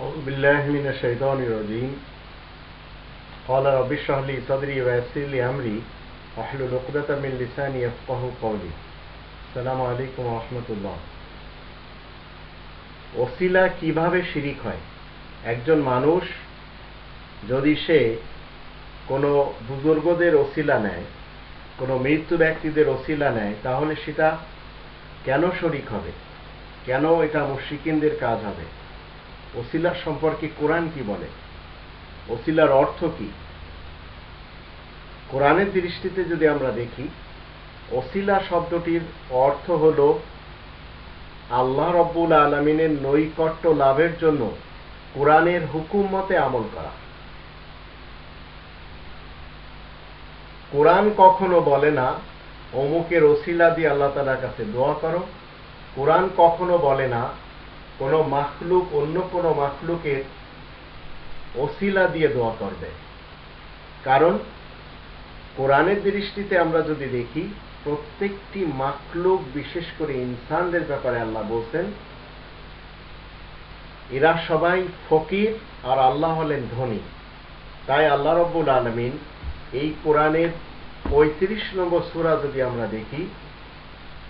أعوذ بالله من الشيطان الرجيم قال رب اشرح لي صدري ويسر لي أمري واحلل عقدة من لساني يفقه قولي السلام عليكم ورحمة الله ওসিলা কিভাবে শিরিক হয় একজন মানুষ যদি সে কোনো বুজুর্গদের ওসিলা নেয় কোনো মৃত্যু ব্যক্তিদের ওসিলা নেয় তাহলে সেটা কেন শরিক হবে কেন এটা মুশরিকিনদের কাজ হবে ওসিলার সম্পর্কে কোরআন কি বলে? ওসিলার অর্থ কি? কোরআনের দৃষ্টিতে যদি আমরা দেখি, ওসিলা শব্দটির অর্থ হল আল্লাহ রব্বুল আলমিনের নৈকট্য লাভের জন্য কোরআনের হুকুম মতে আমল করা। কোরআন কখনো বলে না, অমুকের ওসিলা দিয়ে আল্লাহ তালার কাছে দোয়া করো। কোরআন কখনো বলে না কোনো মাখলুক অন্য কোনো মাখলুকের ওসিলা দিয়ে দোয়া করবে। কারণ, কোরআনের দৃষ্টিতে আমরা যদি দেখি, প্রত্যেকটি মাখলুক বিশেষ করে ইনসানদের ব্যাপারে আল্লাহ বলছেন, এরা সবাই ফকির আর আল্লাহ হলেন ধনী। তাই আল্লাহ রব্বুল আলমিন এই কোরআনের পঁয়ত্রিশ নম্বর সুরা যদি আমরা দেখি,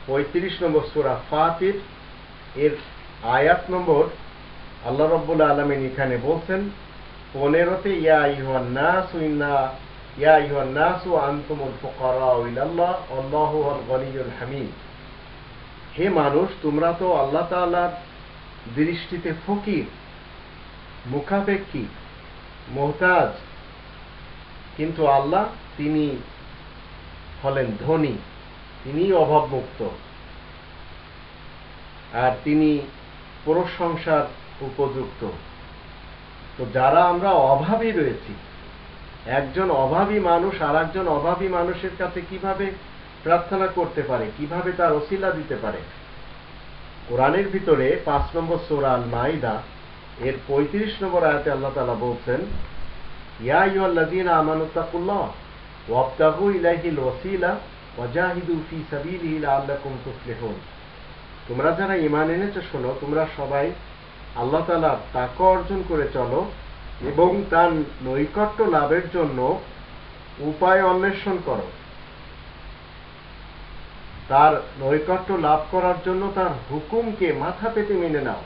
পঁয়ত্রিশ নম্বর সুরা ফাতির, এর আয়াত নম্বর, আল্লাহ রব্বুল আলমিন এখানে বলছেন, পনেরোতে, ইয়া ইহান নাস আন্তমুল হামিদ। হে মানুষ, তোমরা তো আল্লাহ তাআলার দৃষ্টিতে ফকির, মুখাপেক্ষী, মোহতাজ, কিন্তু আল্লাহ তিনি হলেন ধনী তিনি অভাবমুক্ত। আর তিনি প্রশংসার উপযুক্ত। তো যারা আমরা অভাবী রয়েছি, একজন অভাবী মানুষ আর একজন অভাবী মানুষের কাছে কীভাবে প্রার্থনা করতে পারে, কীভাবে তার ওসিলা দিতে পারে? কোরআনের ভিতরে পাঁচ নম্বর সোরাল মাইদা এর পঁয়ত্রিশ নম্বর আয়াতে আল্লাহ তালা বলছেন, ইয়া ইউল্লাযীনা আমানুত্তাকুল্লাহ ওয়াবতাগু ইলাইহিল ওয়াসিলা ওয়াজাহিদু ফি সাবিলিহি লাআল্লাকুম তুফলিহুন। তোমরা যারা ঈমান এনেছো, শোনো, তোমরা সবাই আল্লাহ তাআলার তাকওয়া অর্জন করে চলো এবং তার নৈকট্য লাভের জন্য উপায় অন্বেষণ করো। তার নৈকট্য লাভ করার জন্য তার হুকুমকে মাথা পেতে মেনে নাও।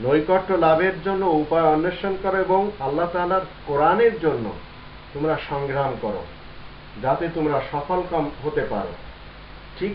নৈকট্য লাভের জন্য উপায় অন্বেষণ করো এবং আল্লাহ তালার কোরআনের জন্য তোমরা সংগ্রাম করো, যাতে তোমরা সফল কম হতে পারো। ঠিক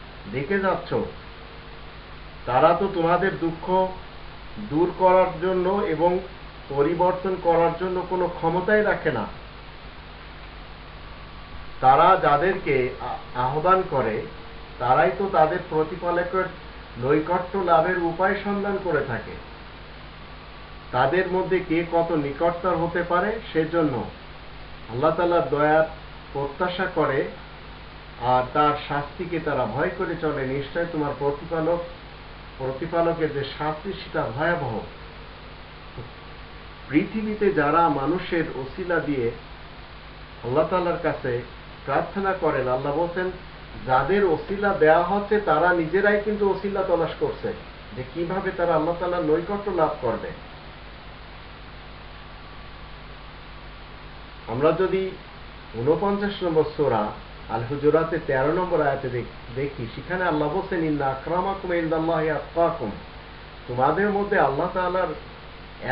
ডেকে যাচ্ছ। তারা তো তোমাদের দুঃখ দূর করার জন্য এবং পরিবর্তন করার জন্য কোনো ক্ষমতাই রাখে না। তারা যাদেরকে আহ্বান করে, তারাই তো তাদের প্রতিপালকের নৈকট্য লাভের উপায় সন্ধান করে থাকে। তাদের মধ্যে কে কত নিকটতর হতে পারে, সেজন্য আল্লাহ তালার দয়ার প্রত্যাশা করে আর তার শাস্তিকে তারা ভয় করে চলে। নিশ্চয় তোমার প্রতিপালক, প্রতিপালকের যে শাস্তি, সেটা ভয়াবহ। পৃথিবীতে যারা মানুষের ওসিলা দিয়ে আল্লাহ তালার কাছে প্রার্থনা করেন, আল্লাহ বলছেন, যাদের ওসিলা দেয়া হচ্ছে, তারা নিজেরাই কিন্তু ওসিলা তলাশ করছে যে কীভাবে তারা আল্লাহ তালার নৈকট্য লাভ করবে। আমরা যদি উনপঞ্চাশ নম্বর সোরা আল হুজুরাতে তেরো নম্বর আয়াতে দেখি, সেখানে আল্লাহ বলছেন, ইন্না আক্রামাকুম ইন্দাল্লাহ আতকাকুম। তোমাদের মধ্যে আল্লাহ তাআলার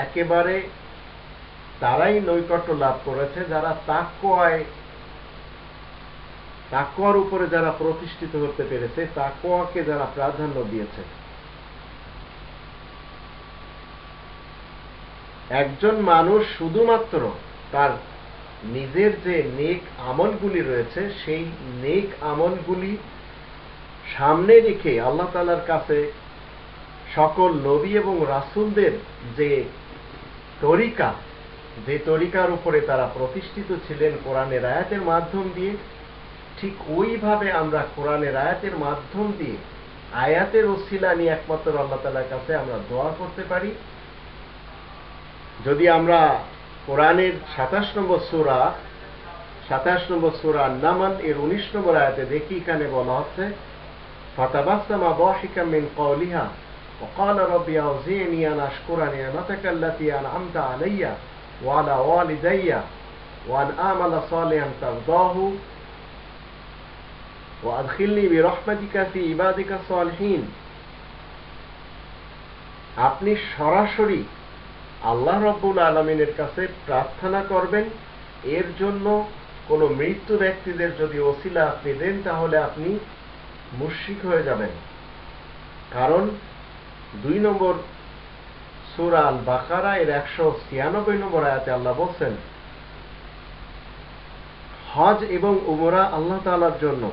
একেবারে তারাই নৈকট্য লাভ করেছে, যারা তাকওয়ায়, তাকওয়ার উপরে যারা প্রতিষ্ঠিত হতে পেরেছে, তাকওয়াকে যারা প্রাধান্য দিয়েছে। একজন মানুষ শুধুমাত্র তার নিজের যে নেক আমলগুলি রয়েছে, সেই নেক আমলগুলি সামনে রেখে আল্লাহ তালার কাছে সকল নবী এবং রাসুলদের যে তরিকা, যে তরিকার উপরে তারা প্রতিষ্ঠিত ছিলেন কোরআনের আয়াতের মাধ্যম দিয়ে, ঠিক ওইভাবে আমরা কোরআনের আয়াতের মাধ্যম দিয়ে আয়াতের ওসিলা নিয়ে একমাত্র আল্লাহ তালার কাছে আমরা দোয়া করতে পারি। যদি আমরা কোরআনের সাতাশ নম্বর সুরা সাতাশ নম্বর সুরা নামান এর উনিশ নম্বর আয়াতে দেখি এখানে বলা হচ্ছে ফাতাবাসামা ضاحكا من قولها وقال ربي أوزعني أن أشكر نعمتك التي أنعمت علي وعلى والدي وأن أعمل صالحا ترضاه وأدخلني برحمتك في عبادك الصالحين আপনি সরাসরি আল্লাহ রব্বুল আলমিনের কাছে প্রার্থনা করবেন, এর জন্য কোনো মৃত্যু ব্যক্তিদের যদি ওসিলা আপনি দেন, তাহলে আপনি মুশিক হয়ে যাবেন। কারণ দুই নম্বর সুরা আল বাকারা এর একশো ছিয়ানব্বই নম্বর আয়াতে আল্লাহ বলছেন, হজ এবং উমরা আল্লাহ তালার জন্য।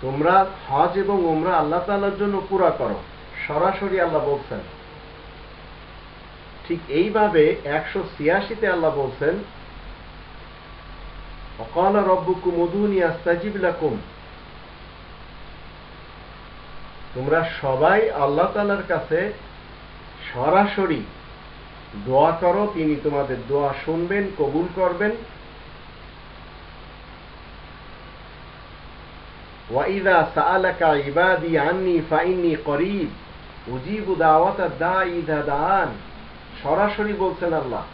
তোমরা হজ এবং উমরা আল্লাহ তালার জন্য পুরা করো। সরাসরি আল্লাহ বলছেন। ঠিক এইভাবে একশো ছিয়াশিতে আল্লাহ বলছেন, অকাল রব্বুকুম উদুনি আস্তাজিব লাকুম। তোমরা সবাই আল্লাহ তালার কাছে সরাসরি দোয়া করো, তিনি তোমাদের দোয়া শুনবেন, কবুল করবেন। ওয়াইদা সাআলাকা ইবাদি আন্নি ফাইন্নি করিব। উজিবু দাওয়াত দা ইদা দান সরাসরি বলছেন আল্লাহ,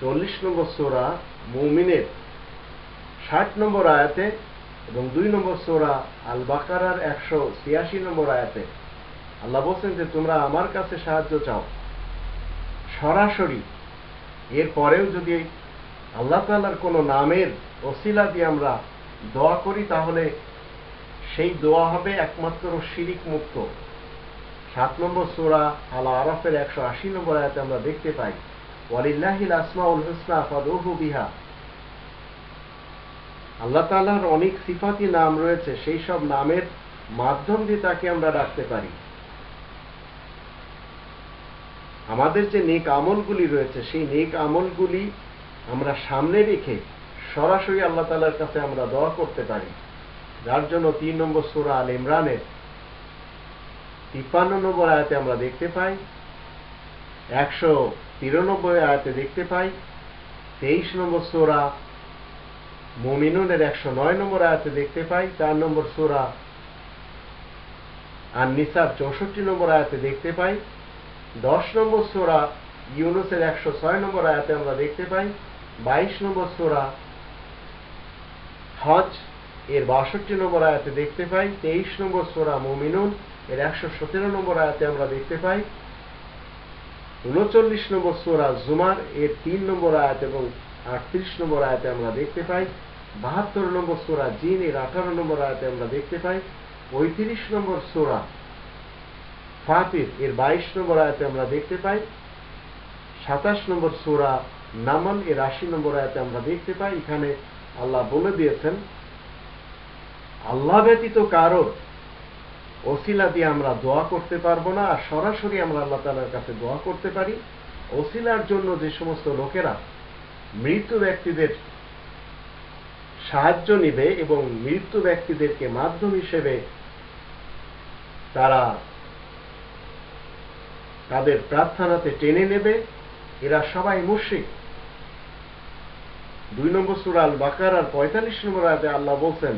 চল্লিশ নম্বর সোরা মুমিনের ষাট নম্বর আয়াতে এবং দুই নম্বর সোরা আল বাকারার একশো ছিয়াশি নম্বর আয়াতে আল্লাহ বলছেন যে, তোমরা আমার কাছে সাহায্য চাও। সরাসরি এর পরেও যদি আল্লাহ তাল্লার কোনো নামের ওসিলা দিয়ে আমরা দোয়া করি, তাহলে সেই দোয়া হবে একমাত্র শিরিক মুক্ত। সাত নম্বর সোরা আলা আরফের একশো আশি নম্বর আয়াতে আমরা দেখতে পাই, ওয়ালিল্লাহিল আসমাউল হুসনা ফাদুহু বিহা। আল্লাহ তাআলার অনেক সিফাতি নাম রয়েছে, সেই সব নামের মাধ্যম দিয়ে তাকে আমরা ডাকতে পারি। আমাদের যে নেক আমলগুলি রয়েছে, সেই নেক আমলগুলি আমরা সামনে রেখে সরাসরি আল্লাহ তালার কাছে আমরা দোয়া করতে পারি। যার জন্য তিন নম্বর সুরা আল ইমরানের তিপ্পান্ন নম্বর আয়াতে আমরা দেখতে পাই, একশো তিরানব্বই আয়াতে দেখতে পাই, তেইশ নম্বর সোরা মমিনুনের একশো নয় নম্বর আয়াতে দেখতে পাই, চার নম্বর সোরা আর নিসার চৌষট্টি নম্বর আয়াতে দেখতে পাই, দশ নম্বর সোরা ইউনুসের একশো ছয় নম্বর আয়াতে আমরা দেখতে পাই, বাইশ নম্বর সোরা হজ এর বাষট্টি নম্বর আয়াতে দেখতে পাই, তেইশ নম্বর সোরা মমিনুন এর একশো সতেরো নম্বর আয়াতে আমরা দেখতে পাই, উনচল্লিশ নম্বর সোরা জুমার, এর তিন নম্বর আয়াত এবং আটত্রিশ নম্বর আয়াতে আমরা দেখতে পাই, বাহাত্তর নম্বর সোরা জিন, এর আঠারো নম্বর আয়াতে আমরা দেখতে পাই, পঁয়ত্রিশ নম্বর সোরা ফাতির এর বাইশ নম্বর আয়াতে আমরা দেখতে পাই, সাতাশ নম্বর সোরা নামান এর আশি নম্বর আয়াতে আমরা দেখতে পাই। এখানে আল্লাহ বলে দিয়েছেন, আল্লাহ ব্যতীত কারও ওসিলা দিয়ে আমরা দোয়া করতে পারব না, আর সরাসরি আমরা আল্লাহ তালার কাছে দোয়া করতে পারি। ওসিলার জন্য যে সমস্ত লোকেরা মৃত ব্যক্তিদের সাহায্য নিবে এবং মৃত্যু ব্যক্তিদেরকে মাধ্যম হিসেবে তারা তাদের প্রার্থনাতে টেনে নেবে, এরা সবাই মুশিক দুই নম্বর সুরাল বাকার আর পঁয়তাল্লিশ নম্বর আয়াতে আল্লাহ বলছেন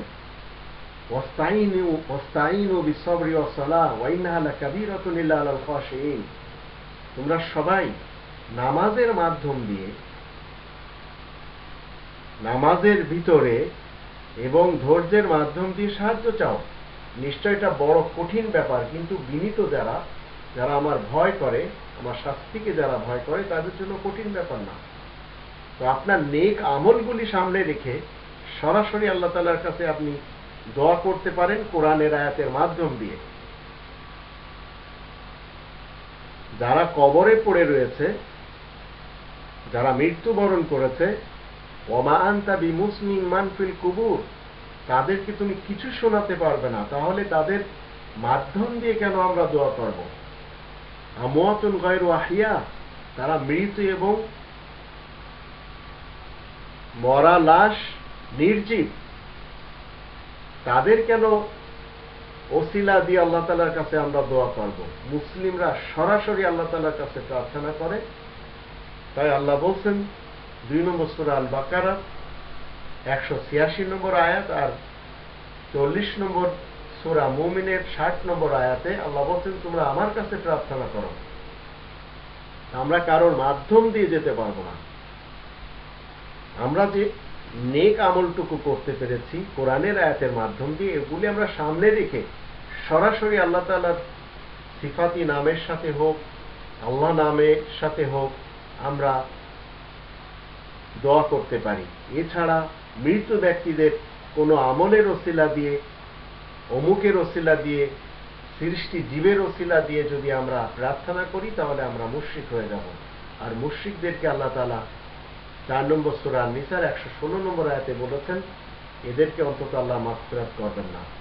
তোমরা সবাই নামাজের মাধ্যম দিয়ে নামাজের ভিতরে এবং ধৈর্যের মাধ্যম দিয়ে সাহায্য চাও। নিশ্চয় এটা বড় কঠিন ব্যাপার, কিন্তু বিনীত যারা যারা আমার ভয় করে, আমার শাস্তিকে যারা ভয় করে, তাদের জন্য কঠিন ব্যাপার না। তো আপনার নেক আমলগুলি সামনে রেখে সরাসরি আল্লাহ তালার কাছে আপনি দোয়া করতে পারেন কোরআনের আয়াতের মাধ্যম দিয়ে। যারা কবরে পড়ে রয়েছে, যারা মৃত্যুবরণ করেছে, ওমা আন্তা বি মুসলিম মানফিল কুবুর, তাদেরকে তুমি কিছু শোনাতে পারবে না। তাহলে তাদের মাধ্যম দিয়ে কেন আমরা দোয়া করব? আমোয়াতুন গয়ের ওয়াহিয়া তারা মৃত এবং মরা লাশ নির্জীব। তাদের কেন ওসিলা দিয়ে আল্লাহ তালার কাছে আমরা দোয়া করব? মুসলিমরা সরাসরি আল্লাহ তালার কাছে প্রার্থনা করে। তাই আল্লাহ বলছেন, দুই নম্বর সুরা আল বাকারা একশো ছিয়াশি নম্বর আয়াত আর চল্লিশ নম্বর সুরা মুমিনের ষাট নম্বর আয়াতে আল্লাহ বলছেন, তোমরা আমার কাছে প্রার্থনা করো। আমরা কারোর মাধ্যম দিয়ে যেতে পারব না। আমরা যে নেক আমলটুকু করতে পেরেছি, কোরআনের আয়াতের মাধ্যম দিয়ে। এগুলি আমরা সামনে রেখে সরাসরি আল্লাহ তালার সিফাতি নামের সাথে হোক, আল্লাহ নামের সাথে হোক, আমরা দোয়া করতে পারি। এছাড়া মৃত ব্যক্তিদের কোনো আমলের ওসিলা দিয়ে, অমুকের ওসিলা দিয়ে, সৃষ্টি জীবের ওসিলা দিয়ে যদি আমরা প্রার্থনা করি, তাহলে আমরা মুশ্রিক হয়ে যাব। আর মুশ্রিকদেরকে আল্লাহ তালা চার নম্বর সুরা নিসার একশো ষোলো নম্বর আয়াতে বলেছেন, এদেরকে অন্তত আল্লাহ মাফিরাত করবেন না।